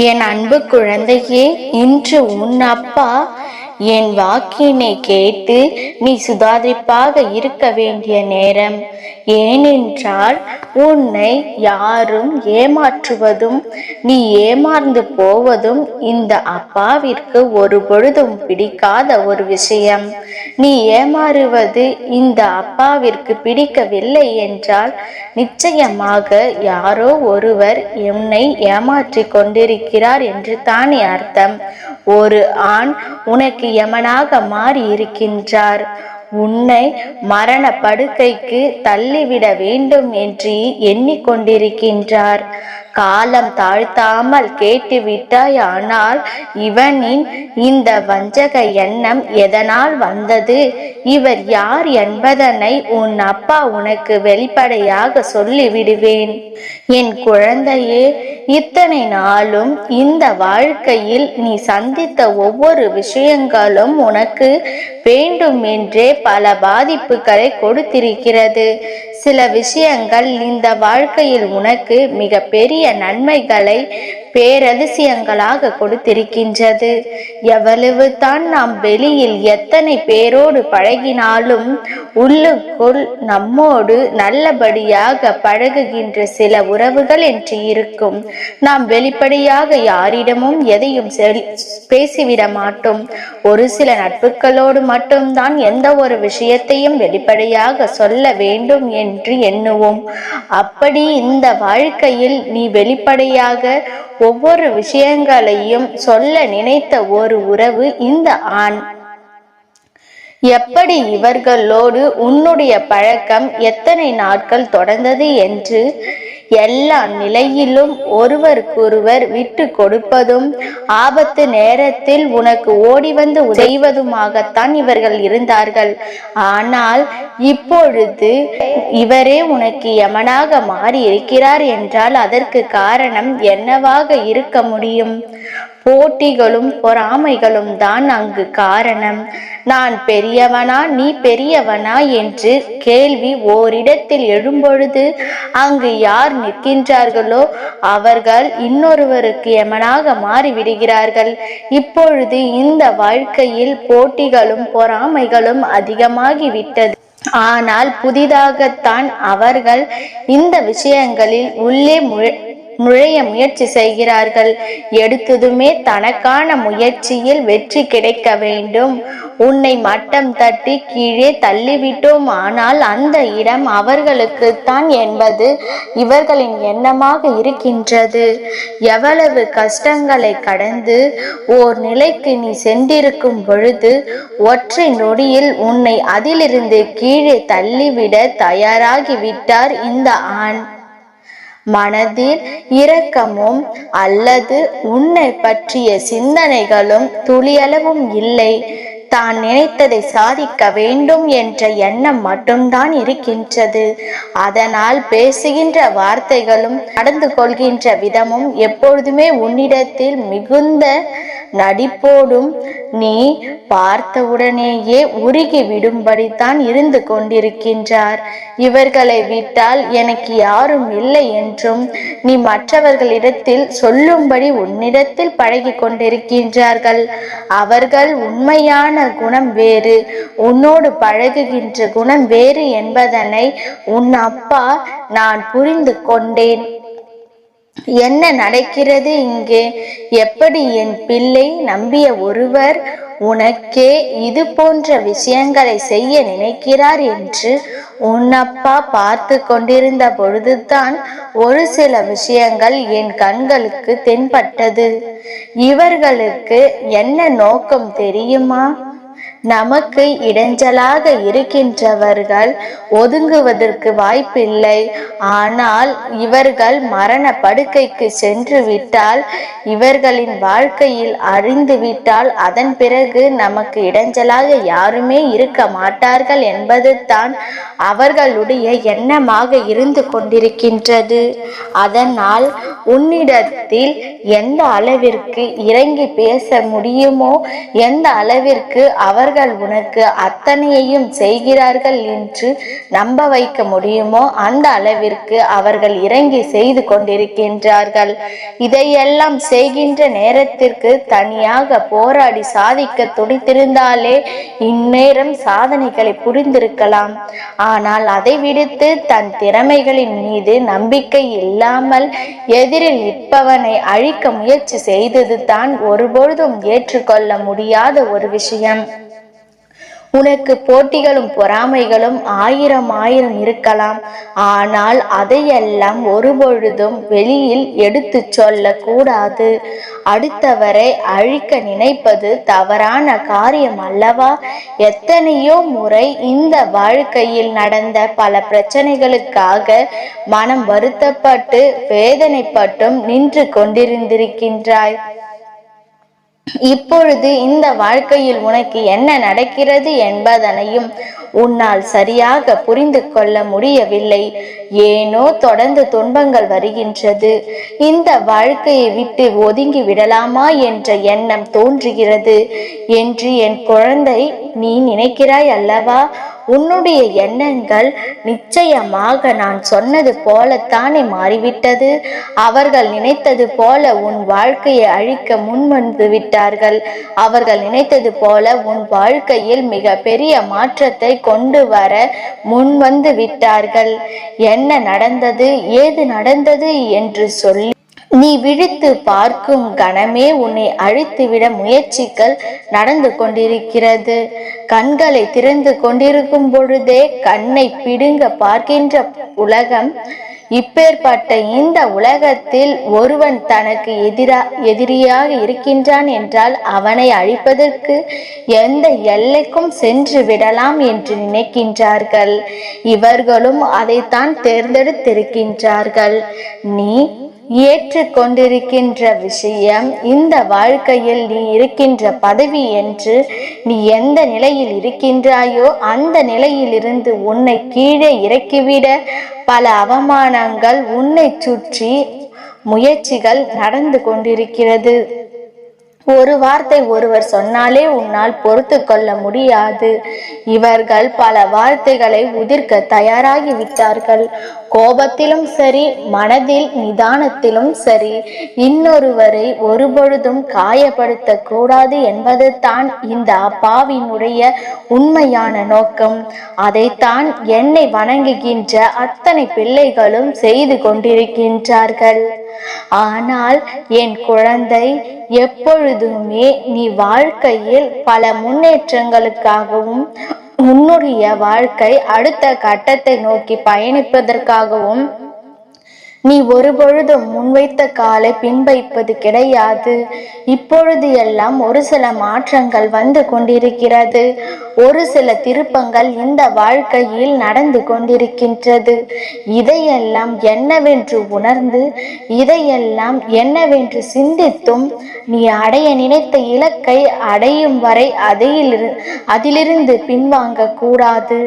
என் அன்பு குழந்தையே இன்று உன் அப்பா என் வாக்கினை கேட்டு நீ சுதாரிப்பாக இருக்க வேண்டிய நேரம். ஏனென்றால் உன்னை யாரும் ஏமாற்றுவதும் நீ ஏமாந்து போவதும் இந்த அப்பாவிற்கு ஒரு பொழுதும் பிடிக்காத ஒரு விஷயம். நீ ஏமாறுவது இந்த அப்பாவிற்கு பிடிக்கவில்லை என்றால் நிச்சயமாக யாரோ ஒருவர் என்னை ஏமாற்றிக் கொண்டிருக்கிறார் என்று தானே அர்த்தம். ஒரு ஆண் உனக்கு யமனாக மாறி இருக்கின்றார் உன்னை மரண படுக்கைக்கு தள்ளிவிட வேண்டும் என்று எண்ணிக்கொண்டிருக்கின்றார். காலம் தாழ்த்தாமல் கேட்டுவிட்டாய் ஆனால் இவனின் இந்த வஞ்சக எண்ணம் எதனால் வந்தது? இவர் யார் என்பதனை உன் அப்பா உனக்கு வெளிப்படையாக சொல்லிவிடுவேன். என் குழந்தையே இத்தனை நாளும் இந்த வாழ்க்கையில் நீ சந்தித்த ஒவ்வொரு விஷயங்களும் உனக்கு வேண்டும் என்றே பல பாதிப்புகளை கொடுத்திருக்கிறது. சில விஷயங்கள் இந்த வாழ்க்கையில் உனக்கு மிக பெரிய நன்மைகளை பேரதிசயங்களாக கொடுத்திருக்கின்றது. எவ்வளவு தான் நாம் வெளியில் எத்தனை பேரோடு பழகினாலும் உள்ளுக்குள் நம்மோடு நல்லபடியாக பழகுகின்ற சில உறவுகள் என்று இருக்கும். நாம் வெளிப்படையாக யாரிடமும் எதையும் பேசிவிட மாட்டோம். ஒரு சில நட்புகளோடு மட்டும்தான் எந்த ஒரு விஷயத்தையும் வெளிப்படையாக சொல்ல வேண்டும் என்று எண்ணுவோம். அப்படி இந்த வாழ்க்கையில் நீ வெளிப்படையாக ஒவ்வொரு விஷயங்களையும் சொல்ல நினைத்த ஒரு உறவு இந்த ஆண். எப்படி இவர்களோடு உன்னுடைய பழக்கம் எத்தனை நாட்கள் தொடர்ந்தது என்று எல்லா நிலையிலும் ஒருவருக்கொருவர் விட்டு கொடுப்பதும் ஆபத்து நேரத்தில் உனக்கு ஓடி வந்து உதைவதுமாகத்தான் இவர்கள் இருந்தார்கள். ஆனால் இப்பொழுது இவரே உனக்கு யமனாக மாறி இருக்கிறார் என்றால் அதற்கு காரணம் என்னவாக இருக்க முடியும்? போட்டிகளும் பொறாமைகளும் தான் அங்கு காரணம். நான் பெரியவனா நீ பெரியவனா என்று கேள்வி ஓரிடத்தில் எழும்பொழுது அங்கு யார் நிற்கின்றார்களோ அவர்கள் இன்னொருவருக்கு எமனாக மாறிவிடுகிறார்கள். இப்பொழுது இந்த வாழ்க்கையில் போட்டிகளும் பொறாமைகளும் அதிகமாகிவிட்டது. ஆனால் புதிதாகத்தான் அவர்கள் இந்த விஷயங்களில் உள்ளே முழ நுழைய முயற்சி செய்கிறார்கள். எடுத்ததுமே தனக்கான முயற்சியில் வெற்றி கிடைக்க வேண்டும். உன்னை மட்டம் தட்டி கீழே தள்ளிவிட்டோம். ஆனால் அந்த இடம் அவர்களுக்குத்தான் என்பது இவர்களின் எண்ணமாக இருக்கின்றது. எவ்வளவு கஷ்டங்களை கடந்து ஓர் நிலைக்கு நீ சென்றிருக்கும் பொழுது ஒற்றை நொடியில் உன்னை அதிலிருந்து கீழே தள்ளிவிட தயாராகிவிட்டார் இந்த ஆண். மனதில் இரக்கமும் அல்லது உன்னை பற்றிய சிந்தனைகளும் துளியளவும் இல்லை. தான் நினைத்ததை சாதிக்க வேண்டும் என்ற எண்ணம் மட்டும்தான் இருக்கின்றது. அதனால் பேசுகின்ற வார்த்தைகளும் நடந்து கொள்கின்ற விதமும் எப்பொழுதுமே உன்னிடத்தில் மிகுந்த நடிப்போடும் நீ பார்த்தவுடனேயே உருகி விடும்படித்தான் இருந்து கொண்டிருக்கின்றார். இவர்களை விட்டால் எனக்கு யாரும் இல்லை என்றும் நீ மற்றவர்களிடத்தில் சொல்லும்படி உன்னிடத்தில் பழகி கொண்டிருக்கின்றார்கள். அவர்கள் உண்மையான குணம் வேறு. உன்னோடு பழகுகின்ற குணம் வேறு என்பதனை உன் அப்பா நான் புரிந்து கொண்டேன். என்ன நடக்கிறது இங்கே? எப்படி என் பிள்ளை நம்பிய ஒருவர் உனக்கே இது போன்ற விஷயங்களை செய்ய நினைக்கிறார் என்று உன்னப்பா பார்த்து கொண்டிருந்த பொழுதுதான் ஒரு சில விஷயங்கள் என் கண்களுக்கு தென்பட்டது. இவர்களுக்கு என்ன நோக்கம் தெரியுமா? நமக்கு இடைஞ்சலாக இருக்கின்றவர்கள் ஒதுங்குவதற்கு வாய்ப்பில்லை. ஆனால் இவர்கள் மரண படுக்கைக்கு சென்று விட்டால் இவர்களின் வாழ்க்கையில் அறிந்து விட்டால் அதன் பிறகு நமக்கு இடைஞ்சலாக யாருமே இருக்க மாட்டார்கள் என்பது தான் அவர்களுடைய எண்ணமாக இருந்து கொண்டிருக்கின்றது. அதனால் உன்னிடத்தில் எந்த அளவிற்கு இறங்கி பேச முடியுமோ எந்த அளவிற்கு அவர்கள் உனக்கு அத்தனையையும் செய்கிறார்கள் என்று நம்ப வைக்க முடியுமோ? அந்த அளவிற்கு அவர்கள் இறங்கி செய்து கொண்டிருக்கின்றார்கள். இதையெல்லாம் செய்கின்ற நேரத்திற்கு தனியாக போராடி சாதிக்க துடித்திருந்தாலே இந்நேரம் சாதனைகளை புரிந்திருக்கலாம். ஆனால் அதை விடுத்து தன் திறமைகளின் மீது நம்பிக்கை இல்லாமல் எதிரில் நிற்பவனை அழிக்க முயற்சி செய்தது தான் ஒருபொழுதும் ஏற்றுக்கொள்ள முடியாத ஒரு விஷயம். உனக்கு போட்டிகளும் பொறாமைகளும் ஆயிரம் ஆயிரம் இருக்கலாம். ஆனால் அதையெல்லாம் ஒருபொழுதும் வெளியில் எடுத்து சொல்லக்கூடாது. அடுத்தவரை அழிக்க நினைப்பது தவறான காரியம் அல்லவா? எத்தனையோ முறை இந்த வாழ்க்கையில் நடந்த பல பிரச்சனைகளுக்காக மனம் வருத்தப்பட்டு வேதனைப்பட்டும் நின்று கொண்டிருந்திருக்கின்றாய். இப்பொழுது இந்த வாழ்க்கையில் உனக்கு என்ன நடக்கிறது என்பதனையும் உன்னால் சரியாக புரிந்து கொள்ள முடியவில்லை. ஏனோ தொடர்ந்து துன்பங்கள் வருகின்றது. இந்த வாழ்க்கையை விட்டு ஒதுங்கி விடலாமா என்ற எண்ணம் தோன்றுகிறது. என்று என் குழந்தை நீ நினைக்கிறாய் அல்லவா? உன்னுடைய எண்ணங்கள் நிச்சயமாக நான் சொன்னது போலத்தானே மாறிவிட்டது. அவர்கள் நினைத்தது போல உன் வாழ்க்கையை அழிக்க முன்வந்து விட்டார்கள். அவர்கள் நினைத்தது போல உன் வாழ்க்கையில் மிக பெரிய மாற்றத்தை கொண்டு வர முன்வந்து விட்டார்கள். என்ன நடந்தது? ஏது நடந்தது? என்று சொல்லி நீ விழித்து பார்க்கும் கணமே உன்னை அழித்துவிட முயற்சிகள் நடந்து கொண்டிருக்கிறது. கண்களை திறந்து கொண்டிருக்கும் பொழுதே கண்ணை பிடுங்க பார்க்கின்ற உலகம். இப்பேற்பட்ட இந்த உலகத்தில் ஒருவன் தனக்கு எதிரா எதிரியாக இருக்கின்றான் என்றால் அவனை அழிப்பதற்கு எந்த எல்லைக்கும் சென்று விடலாம் என்று நினைக்கின்றார்கள். இவர்களும் அதைத்தான் தேர்ந்தெடுத்திருக்கின்றார்கள். நீ ஏற்றுக்கொண்டிருக்கின்ற விஷயம் இந்த வாழ்க்கையில் நீ இருக்கின்ற பதவி என்று நீ எந்த நிலையில் இருக்கின்றாயோ அந்த நிலையிலிருந்து உன்னை கீழே இறக்கிவிட பல அவமானங்கள் உன்னை சுற்றி முயற்சிகள் நடந்து கொண்டிருக்கிறது. ஒரு வார்த்தை ஒருவர் சொன்னாலே உன்னால் பொறுத்து கொள்ள முடியாது. இவர்கள் பல வார்த்தைகளை உதிர்க்க தயாராகி விட்டார்கள் கோபத்திலும் சரி மனதில் நிதானத்திலும் சரி இன்னொருவரை ஒருபொழுதும் காயப்படுத்த கூடாது என்பது தான் இந்த அப்பாவினுடைய உண்மையான நோக்கம். அதைத்தான் என்னை வணங்குகின்ற அத்தனை பிள்ளைகளும் செய்து கொண்டிருக்கின்றார்கள். ஆனால் என் குழந்தை எப்பொழுதுமே நீ வாழ்க்கையில் பல முன்னேற்றங்களுக்காகவும் உன்னுடைய வாழ்க்கை அடுத்த கட்டத்தை நோக்கி பயணிப்பதற்காகவும் நீ ஒருபொழுதும் முன்வைத்த காலை பின்வைப்பது கிடையாது. இப்பொழுது எல்லாம் ஒரு சில மாற்றங்கள் வந்து கொண்டிருக்கிறது. ஒரு சில திருப்பங்கள் இந்த வாழ்க்கையில் நடந்து கொண்டிருக்கின்றது. இதையெல்லாம் என்னவென்று உணர்ந்து இதையெல்லாம் என்னவென்று சிந்தித்தும் நீ அடைய நினைத்த இலக்கை அடையும் வரை அதிலிரு அதிலிருந்து பின்வாங்க கூடாது.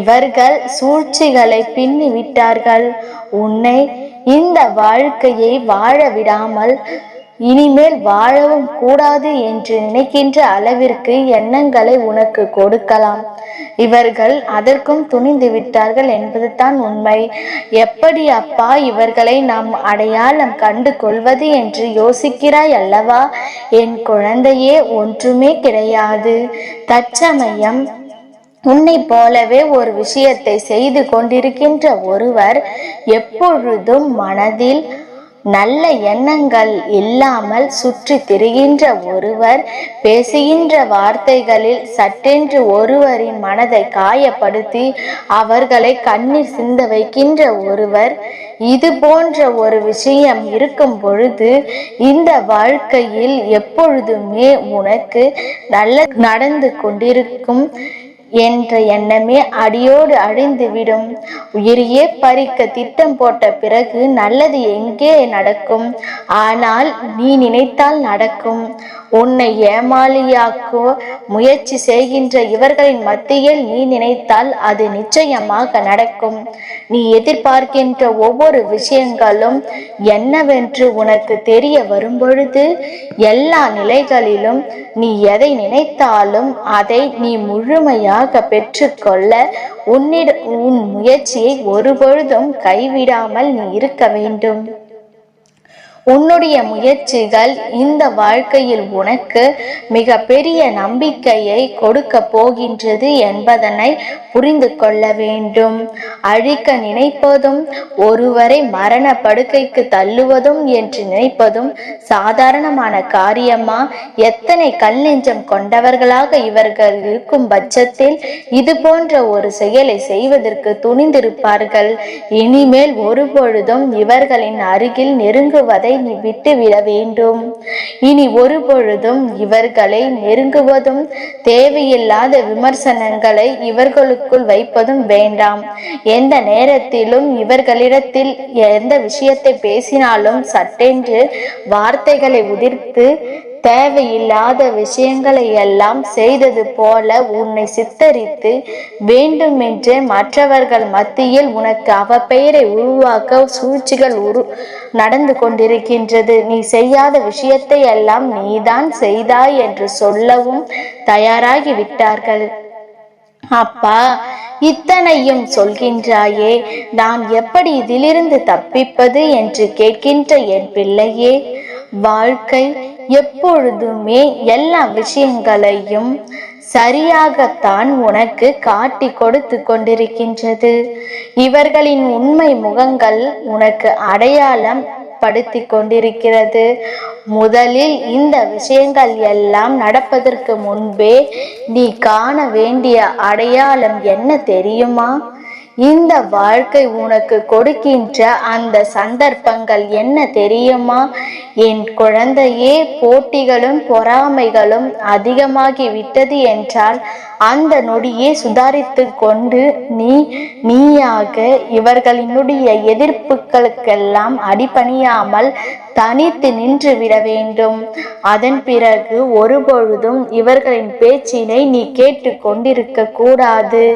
இவர்கள் சூழ்ச்சிகளை பின்னி விட்டார்கள் உன்னை இந்த வாழ்க்கையை வாழ விடாமல் இனிமேல் வாழவும் கூடாது என்று நினைக்கின்ற அளவிற்கு எண்ணங்களை உனக்கு கொடுக்கலாம். இவர்கள் அதற்கும் துணிந்து விட்டார்கள் என்பதுதான் உண்மை. எப்படி அப்பா இவர்களை நாம் அடையாளம் கண்டு கொள்வது என்று யோசிக்கிறாய் அல்லவா? என் குழந்தையே ஒன்றுமே கிடையாது. தற்சமயம் உன்னை போலவே ஒரு விஷயத்தை செய்து கொண்டிருக்கின்ற ஒருவர் எப்பொழுதும் மனதில் நல்ல எண்ணங்கள் இல்லாமல் சுற்றி திரிகின்ற ஒருவர் பேசுகின்ற வார்த்தைகளில் சட்டென்று ஒருவரின் மனதை காயப்படுத்தி அவர்களை கண்ணீர் சிந்த வைக்கின்ற ஒருவர் இது போன்ற ஒரு விஷயம் இருக்கும் பொழுது இந்த வாழ்க்கையில் எப்பொழுதுமே உனக்கு நல்ல நடந்து கொண்டிருக்கும் என்ற எண்ணமே அடியோடு அழிந்துவிடும். உயிரையே பறிக்க திட்டம் போட்ட பிறகு நல்லது எங்கே நடக்கும்? ஆனால் நீ நினைத்தால் நடக்கும். உன்னை ஏமாளியாக்கோ முயற்சி செய்கின்ற இவர்களின் மத்தியில் நீ நினைத்தால் அது நிச்சயமாக நடக்கும். நீ எதிர்பார்க்கின்ற ஒவ்வொரு விஷயங்களும் என்னவென்று உனக்கு தெரிய வரும்பொழுது எல்லா நிலைகளிலும் நீ எதை நினைத்தாலும் அதை நீ முழுமையாக பெற்றுக்கொள்ள உன்னிட உன் முயற்சியை ஒருபொழுதும் கைவிடாமல் நீ இருக்க வேண்டும். உன்னுடைய முயற்சிகள் இந்த வாழ்க்கையில் உனக்கு மிக பெரிய நம்பிக்கையை கொடுக்க போகின்றது என்பதனை புரிந்து கொள்ள வேண்டும். அழிக்க நினைப்பதும் ஒருவரை மரண படுக்கைக்கு தள்ளுவதும் என்று நினைப்பதும் சாதாரணமான காரியமா? எத்தனை கல் நெஞ்சம் கொண்டவர்களாக இவர்கள் இருக்கும் பட்சத்தில் இது போன்ற ஒரு செயலை செய்வதற்கு துணிந்திருப்பார்கள். இனிமேல் ஒருபொழுதும் இவர்களின் அருகில் நெருங்குவதை விட்டுவிட வேண்டும். இனி ஒரு பொழுதும் இவர்களை நெருங்குவதும் தேவையில்லாத விமர்சனங்களை இவர்களுக்குள் வைப்பதும் வேண்டாம். எந்த நேரத்திலும் இவர்களிடத்தில் எந்த விஷயத்தை பேசினாலும் சட்டென்று வார்த்தைகளை உதிர்த்து தேவையில்லாத விஷயங்களை எல்லாம் செய்தது போல உன்னை சித்தரித்து வேண்டுமென்று மற்றவர்கள் மத்தியில் உனக்கு அவப்பெயரை உருவாக்க சூழ்ச்சிகள் உரு நடந்து கொண்டிருக்கின்றது. நீ செய்யாத விஷயத்தை எல்லாம் நீதான் செய்தாய் என்று சொல்லவும் தயாராகி விட்டார்கள் அப்பா இத்தனையும் சொல்கின்றாயே நான் எப்படி இதிலிருந்து தப்பிப்பது என்று கேட்கின்ற என் பிள்ளையே வாழ்க்கை எப்பொழுதுமே எல்லா விஷயங்களையும் சரியாகத்தான் உனக்கு காட்டி கொடுத்து கொண்டிருக்கின்றது. இவர்களின் உண்மை முகங்கள் உனக்கு அடையாளம் படுத்தி கொண்டிருக்கிறது. முதலில் இந்த விஷயங்கள் எல்லாம் நடப்பதற்கு முன்பே நீ காண வேண்டிய அடையாளம் என்ன தெரியுமா? இந்த வாழ்க்கை உனக்கு கொடுக்கின்ற அந்த சந்தர்ப்பங்கள் என்ன தெரியுமா? என் குழந்தையே போட்டிகளும் பொறாமைகளும் அதிகமாகி விட்டது என்றால் அந்த நொடியே சுதாரித்து கொண்டு நீ நீயாக இவர்களினுடைய எதிர்ப்புகளுக்கெல்லாம் அடிபணியாமல் தனித்து நின்று விட வேண்டும். அதன் பிறகு ஒருபொழுதும் இவர்களின் பேச்சினை நீ கேட்டு கொண்டிருக்க கூடாது.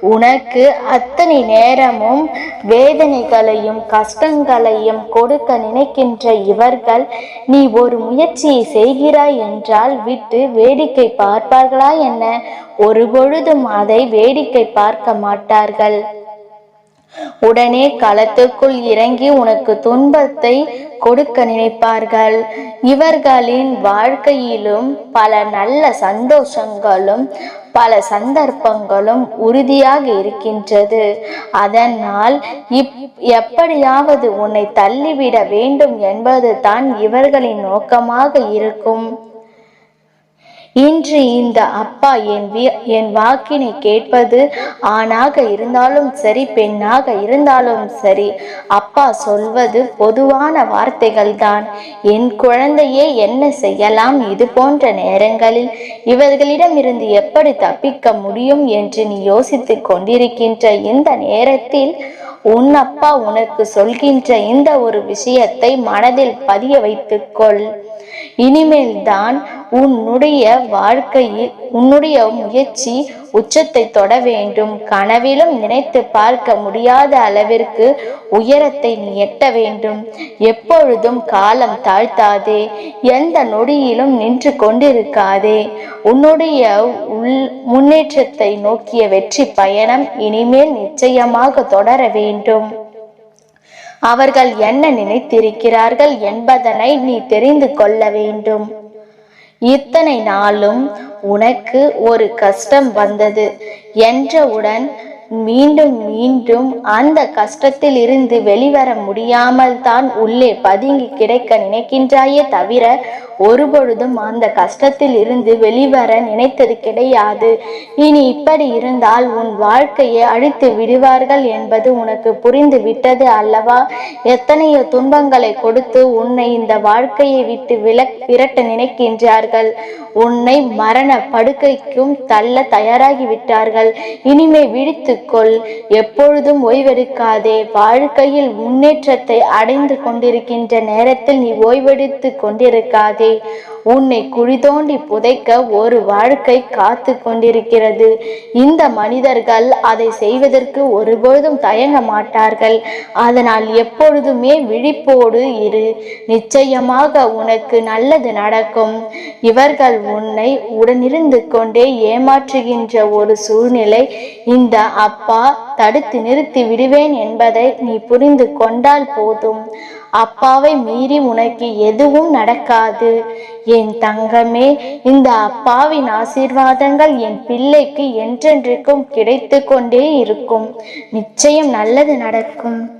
உனக்கு அத்தனை நேரமும் வேதனைகளையும் கஷ்டங்களையும் கொடுக்க நினைக்கின்ற இவர்கள் நீ ஒரு முயற்சியை செய்கிறாய் என்றால் விட்டு வேடிக்கை பார்ப்பார்களா என்ன? ஒருபொழுதும் அதை வேடிக்கை பார்க்க மாட்டார்கள். உடனே களத்துக்குள் இறங்கி உனக்கு துன்பத்தை கொடுக்க நினைப்பார்கள். இவர்களின் வாழ்க்கையிலும் பல நல்ல சந்தோஷங்களும் பல சந்தர்ப்பங்களும் உறுதியாக இருக்கின்றது. அதனால் இப் எப்படியாவது உன்னை தள்ளிவிட வேண்டும் என்பது தான் இவர்களின் நோக்கமாக இருக்கும். இன்று இந்த அப்பா என் என் வாக்கினை கேட்பது ஆணாக இருந்தாலும் சரி பெண்ணாக இருந்தாலும் சரி. அப்பா சொல்வது பொதுவான வார்த்தைகள் தான் என் குழந்தையே என்ன செய்யலாம்? இது போன்ற நேரங்களில் இவர்களிடம் இருந்து எப்படி தப்பிக்க முடியும் என்று நீ யோசித்து கொண்டிருக்கின்ற இந்த நேரத்தில் உன் அப்பா உனக்கு சொல்கின்ற இந்த ஒரு விஷயத்தை மனதில் பதிய வைத்துக்கொள் இனிமேல் தான் உன்னுடைய வாழ்க்கையில் உன்னுடைய முயற்சி உச்சத்தை தொட வேண்டும். கனவிலும் நினைத்து பார்க்க முடியாத அளவிற்கு உயரத்தை நீ எட்ட வேண்டும். எப்பொழுதும் காலம் தாழ்த்தாதே. எந்த நொடியிலும் நின்று கொண்டிருக்காதே. உன்னுடைய உள் முன்னேற்றத்தை நோக்கிய வெற்றி பயணம் இனிமேல் நிச்சயமாக தொடர வேண்டும். அவர்கள் என்ன நினைத்திருக்கிறார்கள் என்பதனை நீ தெரிந்து கொள்ள வேண்டும். இத்தனை நாளும் உனக்கு ஒரு கஷ்டம் வந்தது என்றவுடன் மீண்டும் மீண்டும் அந்த கஷ்டத்தில் இருந்து வெளிவர முடியாமல் தான் உள்ளே பதுங்கி கிடைக்க நினைக்கின்றாயே தவிர ஒருபொழுதும் அந்த கஷ்டத்தில் இருந்து வெளிவர நினைத்தது கிடையாது. இனி இப்படி இருந்தால் உன் வாழ்க்கையை அழித்து விடுவார்கள் என்பது உனக்கு புரிந்து விட்டது அல்லவா? எத்தனையோ துன்பங்களை கொடுத்து உன்னை இந்த வாழ்க்கையை விட்டு விலக் விரட்ட நினைக்கின்றார்கள். உன்னை மரண படுக்கைக்கும் தள்ள தயாராகி விட்டார்கள். இனிமே விழித்து கொள். எப்பொழுதும் ஓய்வெடுக்காதே. வாழ்க்கையில் முன்னேற்றத்தை அடைந்து கொண்டிருக்கின்ற நேரத்தில் நீ ஓய்வெடுத்து கொண்டிருக்காதே. உன்னை குழி தோண்டி புதைக்க ஒரு வாழ்க்கை காத்து கொண்டிருக்கிறது. இந்த மனிதர்கள் அதை செய்வதற்கு ஒருபொழுதும் தயங்க மாட்டார்கள். அதனால் எப்பொழுதுமே விழிப்போடு இரு. நிச்சயமாக உனக்கு நல்லது நடக்கும். இவர்கள் உன்னை உடனிருந்து கொண்டே ஏமாற்றுகின்ற ஒரு சூழ்நிலை இந்த அப்பா தடுத்து நிறுத்தி விடுவேன் என்பதை நீ புரிந்து கொண்டால் போதும். அப்பாவை மீறி உனக்கு எதுவும் நடக்காது. என் தங்கமே இந்த அப்பாவின் ஆசீர்வாதங்கள் என் பிள்ளைக்கு என்றென்றைக்கும் கிடைத்து கொண்டே இருக்கும். நிச்சயம் நல்லது நடக்கும்.